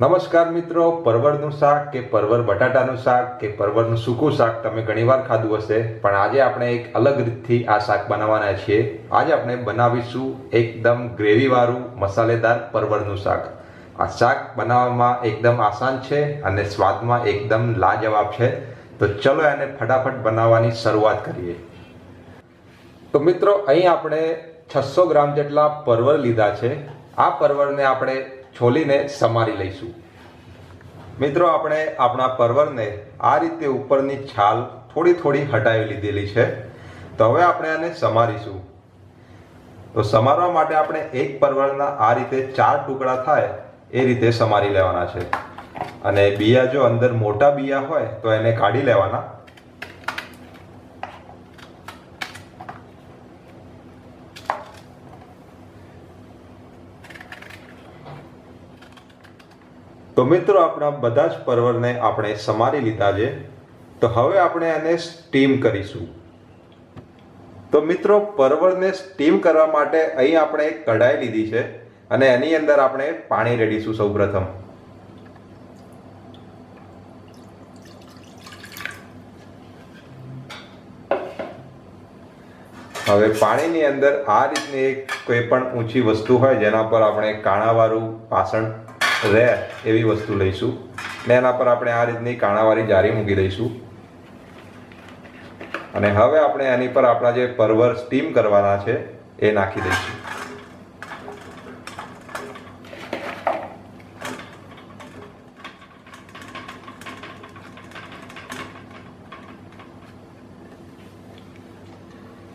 નમસ્કાર મિત્રો, પરવળનું શાક કે પરવળ બટાટાનું શાક કે પરવળનું સૂકું શાક તમે ઘણીવાર ખાધું હશે, પણ આજે આપણે એક અલગ રીતથી આ શાક બનાવવાના છીએ. આજે આપણે બનાવીશું એકદમ ગ્રેવીવાળું, મસાલેદાર પરવળનું શાક. આ શાક બનાવવામાં એકદમ આસાન છે અને સ્વાદમાં એકદમ લાજવાબ છે. તો ચલો એને ફટાફટ બનાવવાની શરૂઆત કરીએ. તો મિત્રો, અહીં આપણે છસો ગ્રામ જેટલા પરવળ લીધા છે. આ પરવરને આપણે છોલીને સમારી લઈશું. મિત્રો, આપણે આપણા પરવરને આ રીતે ઉપરની છાલ થોડી થોડી હટાવી લીધેલી છે. તો હવે આપણે આને સમારીશું. તો સમારવા માટે આપણે એક પરવળના આ રીતે ચાર ટુકડા થાય એ રીતે સમારી લેવાના છે. અને બિયા જો અંદર મોટા બિયા હોય તો એને કાઢી લેવાના. તો મિત્રો, આપણા બધા જ પરવળને આપણે સમારી લીધા છે. તો હવે આપણે આને સ્ટીમ કરીશું. તો મિત્રો પરવળને સ્ટીમ કરવા માટે અહીં આપણે એક કઢાઈ લીધી છે અને એની અંદર આપણે પાણી રેડીશું સૌપ્રથમ. હવે પાણીની અંદર આ રીતની એક કોઈ પણ ઊંચી વસ્તુ હોય, જેના પર આપણે કાણાવાળું પાસણ રહે એવી વસ્તુ લઈશું. ને એના પર આપણે આ રીતની કાણાવાળી જારી મૂકી દઈશું. અને હવે આપણે એની પર આપણા જે પરવર સ્ટીમ કરવાના છે, એ નાખી દઈશું.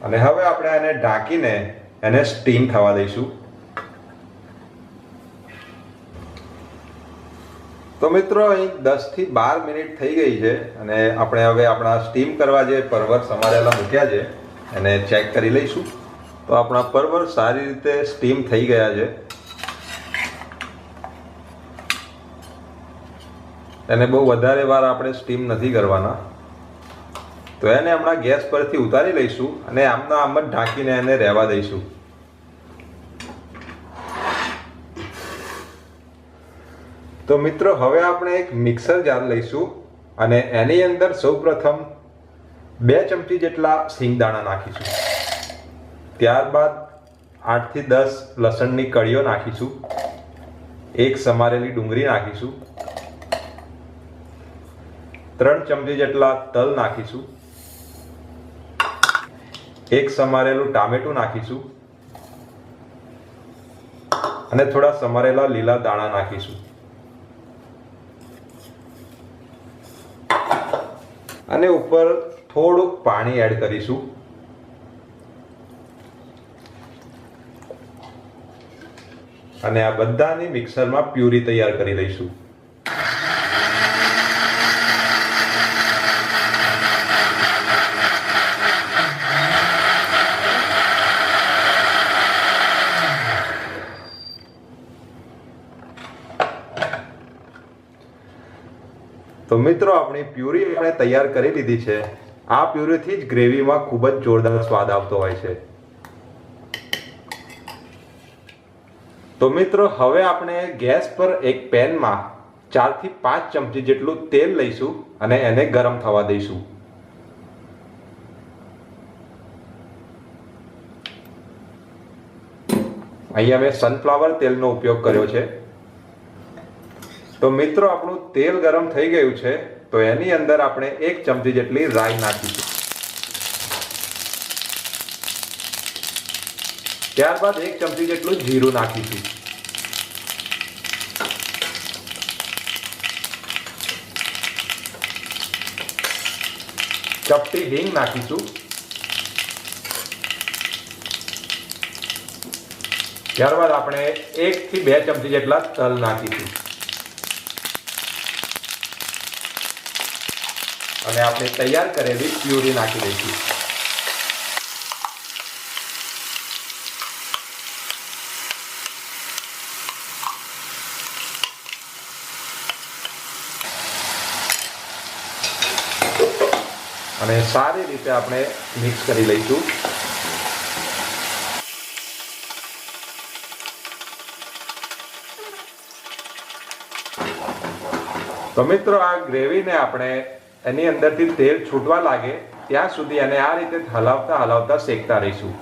અને હવે આપણે એને ઢાંકીને એને સ્ટીમ થવા દઈશું. તો મિત્રો, અહીં દસથી બાર મિનિટ થઈ ગઈ છે અને આપણે હવે આપણા સ્ટીમ કરવા જે પરવર સમારેલા મૂક્યા છે એને ચેક કરી લઈશું. તો આપણા પરવર સારી રીતે સ્ટીમ થઈ ગયા છે. એને બહુ વધારે વાર આપણે સ્ટીમ નથી કરવાના. તો એને હમણાં ગેસ પરથી ઉતારી લઈશું અને આમના આમ જ ઢાંકીને એને રહેવા દઈશું. તો મિત્રો, હવે આપણે એક મિક્સર જાર લઈશું અને એની અંદર સૌપ્રથમ બે ચમચી જેટલા સિંગદાણા નાખીશું. ત્યારબાદ આઠથી દસ લસણની કળીઓ નાખીશું. એક સમારેલી ડુંગળી નાખીશું. ત્રણ ચમચી જેટલા તલ નાખીશું. એક સમારેલું ટામેટું નાખીશું. અને થોડા સમારેલા લીલા દાણા નાખીશું. અને ઉપર થોડુંક પાણી એડ કરીશું. અને આ બધાની મિક્સરમાં પ્યુરી તૈયાર કરી લઈશું. તો મિત્રો, આપણી પ્યુરી આપણે તૈયાર કરી લીધી છે. આ પ્યુરીથી જ ગ્રેવીમાં ખૂબ જ જોરદાર સ્વાદ આવતો હોય છે. તો મિત્રો, હવે આપણે ગેસ પર એક પેનમાં ચારથી પાંચ ચમચી જેટલું તેલ લઈશું અને એને ગરમ થવા દઈશું. અહીંયા મેં સનફ્લાવર તેલનો ઉપયોગ કર્યો છે. તો મિત્રો, આપણું તેલ ગરમ થઈ ગયું છે, તો એની અંદર આપણે એક ચમચી જેટલી રાઈ નાખીશું. ત્યારબાદ એક ચમચી જેટલું જીરું નાખીશું. ચપટી હિંગ નાખીશું. ત્યારબાદ આપણે એક થી બે ચમચી જેટલા તલ નાખીશું. અને આપણે તૈયાર કરેલી પ્યુરી નાખી દઈશું. અને સારી રીતે આપણે મિક્સ કરી લઈશું. તો મિત્રો, આ ગ્રેવીને આપણે એની અંદરથી તેલ છૂટવા લાગે ત્યાં સુધી એને આ રીતે હલાવતા હલાવતા શેકતા રહીશું.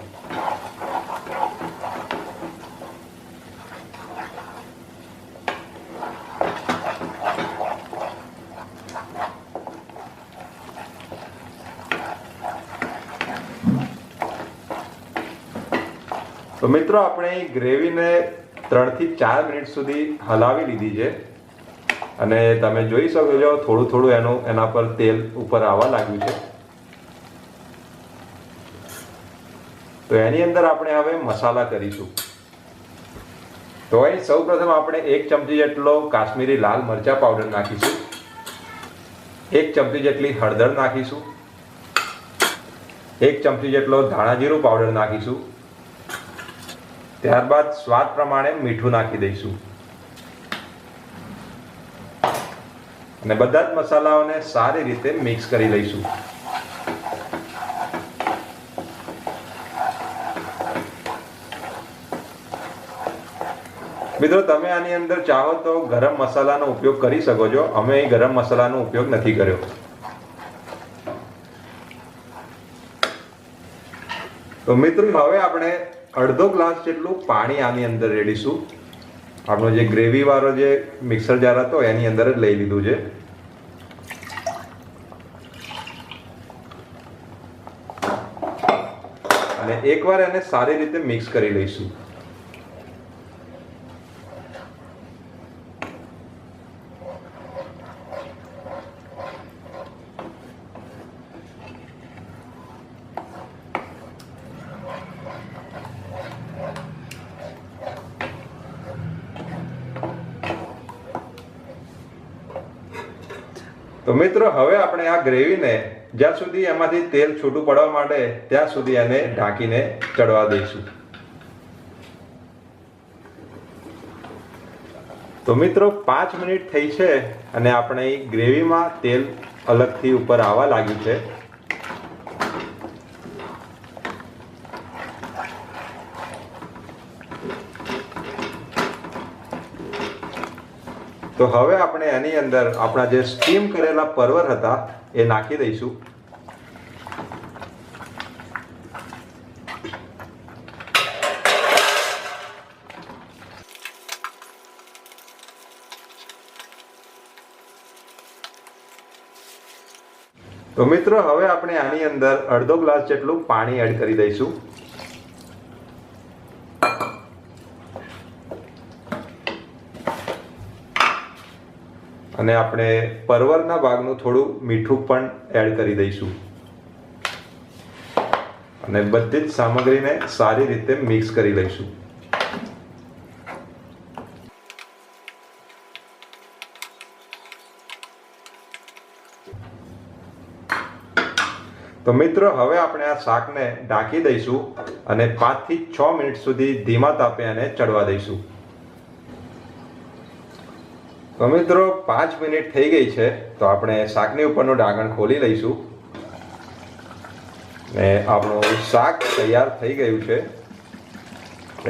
તો મિત્રો, આપણે ગ્રેવીને ત્રણથી ચાર મિનિટ સુધી હલાવી લીધી છે. અને તમે જોઈ શકો છો, થોડું થોડું એનું, એના પર તેલ ઉપર આવવા લાગ્યું છે. તો એની અંદર આપણે હવે મસાલા કરીશું. તો અહીં સૌ પ્રથમ આપણે એક ચમચી જેટલો કાશ્મીરી લાલ મરચા પાવડર નાખીશું. એક ચમચી જેટલી હળદર નાખીશું. એક ચમચી જેટલો ધાણા જીરું પાવડર નાખીશું. ત્યારબાદ સ્વાદ પ્રમાણે મીઠું નાખી દઈશું. અને બધા જ મસાલાઓને સારી રીતે મિક્સ કરી લઈશું. મિત્રો, તમે આની અંદર ચાહો તો ગરમ મસાલાનો ઉપયોગ કરી શકો છો. અમે અહીં ગરમ મસાલાનો ઉપયોગ નથી કર્યો. તો મિત્રો, હવે આપણે અડધો ગ્લાસ જેટલું પાણી આની અંદર રેડીશું. આપણો જે ગ્રેવી વાળો જે મિક્સર જાર હતો, એની અંદર જ લઈ લીધું છે. અને એકવાર એને સારી રીતે મિક્સ કરી લઈશું. તો મિત્રો, હવે આપણે આ ગ્રેવીને જ્યાં સુધી એમાંથી તેલ છૂટું પડવા માટે ત્યાં સુધી એને ઢાંકીને ચડવા દઈશું. તો મિત્રો, પાંચ મિનિટ થઈ છે અને આપણે ગ્રેવીમાં તેલ અલગથી ઉપર આવવા લાગ્યું છે. તો હવે આપણે એની અંદર આપણા જે સ્ટીમ કરેલા પરવર હતા, એ નાખી દઈશું. તો મિત્રો, હવે આપણે આની અંદર અડધો ગ્લાસ જેટલું પાણી એડ કરી દઈશું. અને આપણે પરવરના ભાગનું થોડું મીઠું પણ એડ કરી દઈશું. અને બધી જ સામગ્રીને સારી રીતે મિક્સ કરી લઈશું. તો મિત્રો, હવે આપણે આ શાકને ઢાંકી દઈશું અને પાંચથી છ મિનિટ સુધી ધીમા તાપે અને ચડવા દઈશું. તો મિત્રો, પાંચ મિનિટ થઈ ગઈ છે, તો આપણે શાકની ઉપરનું ઢાંકણ ખોલી લઈશું. ને આપણું શાક તૈયાર થઈ ગયું છે.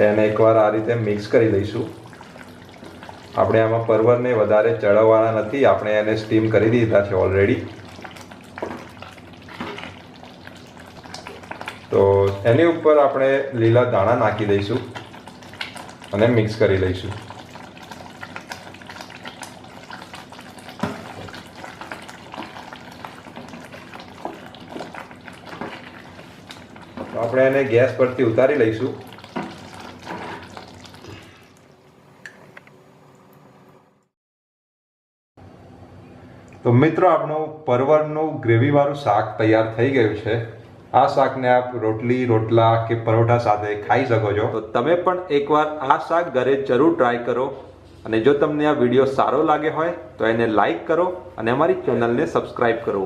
એને એકવાર આ રીતે મિક્સ કરી લઈશું. આપણે આમાં પરવરને વધારે ચડવવાના નથી, આપણે એને સ્ટીમ કરી દીધા છે ઓલરેડી તો એની ઉપર આપણે લીલા દાણા નાખી દઈશું અને મિક્સ કરી લઈશું. આપણે એને ગેસ પરથી ઉતારી લઈશું. તો મિત્રો, આપણું પરવરનું ગ્રેવીવાળું શાક તૈયાર થઈ ગયું છે. આ શાકને આપ રોટલી, રોટલા કે પરોઠા સાથે ખાઈ શકો છો. તો તમે પણ એકવાર આ શાક ઘરે જરૂર ટ્રાય કરો. અને જો તમને આ વીડિયો સારો લાગે હોય, તો એને લાઈક કરો અને અમારી ચેનલને સબસ્ક્રાઈબ કરો.